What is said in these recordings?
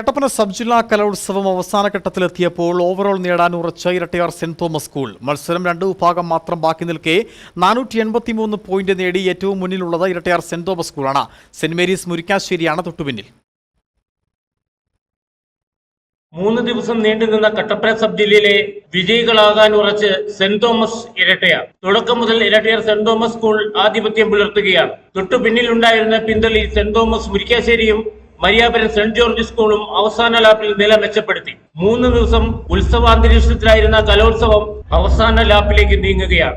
Kattappana sub ജില്ലാ കലോത്സവം അവസാന ഘട്ടത്തിലെത്തിയപ്പോൾ ഓവറോൾ നേടാൻ ഉറച്ച ഇരട്ടയാർ സെന്റ് തോമസ് സ്കൂൾ. മത്സരം രണ്ട് വിഭാഗം മാത്രം ബാക്കി നിൽക്കെ നാനൂറ്റി എൺപത്തിമൂന്ന് പോയിന്റ് നേടി ഏറ്റവും മുന്നിലുള്ളത് ഇരട്ടയാർ സെന്റ് തോമസ് സ്കൂളാണ്. സെന്റ് മേരീസ് മുരിക്കാശ്ശേരിയാണ് തൊട്ടുപിന്നിൽ. മൂന്ന് ദിവസം നീണ്ടുനിന്ന കട്ടപ്പന സബ് ജില്ലയിലെ വിജയികളാകാൻ ഉറച്ച് സെന്റ് തോമസ് ഇരട്ടയാർ. തുടക്കം മുതൽ ഇരട്ടയാർ സെന്റ് തോമസ് സ്കൂൾ ആധിപത്യം പുലർത്തുകയാണ്. തൊട്ടു പിന്നിലുണ്ടായിരുന്ന പിന്തളി സെന്റ് തോമസ് മുരിക്കാശ്ശേരിയും മരിയാപുരം സെന്റ് ജോർജ് സ്കൂളും അവസാന ലാപ്പിൽ നില മെച്ചപ്പെടുത്തി. മൂന്ന് ദിവസം ഉത്സവാന്തരീക്ഷത്തിലായിരുന്ന കലോത്സവം അവസാന ലാപ്പിലേക്ക് നീങ്ങുകയാണ്.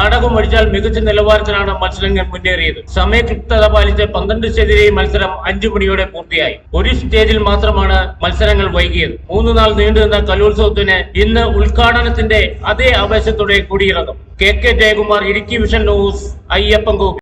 നാടകം ഒഴിച്ചാൽ മികച്ച നിലവാരത്തിലാണ് മത്സരങ്ങൾ മുന്നേറിയത്. സമയക്ലിപ്തത പാലിച്ച് സ്റ്റേജിലെയും മത്സരം അഞ്ചു മണിയോടെ പൂർത്തിയായി. ഒരു സ്റ്റേജിൽ മാത്രമാണ് മത്സരങ്ങൾ വൈകിയത്. മൂന്ന് നാൾ നീണ്ടുനിന്ന കലോത്സവത്തിന് ഇന്ന് ഉദ്ഘാടനത്തിന്റെ അതേ ആവേശത്തോടെ കൂടിയിറങ്ങും. K K Jayakumar Idukki vision news Ayyappancoil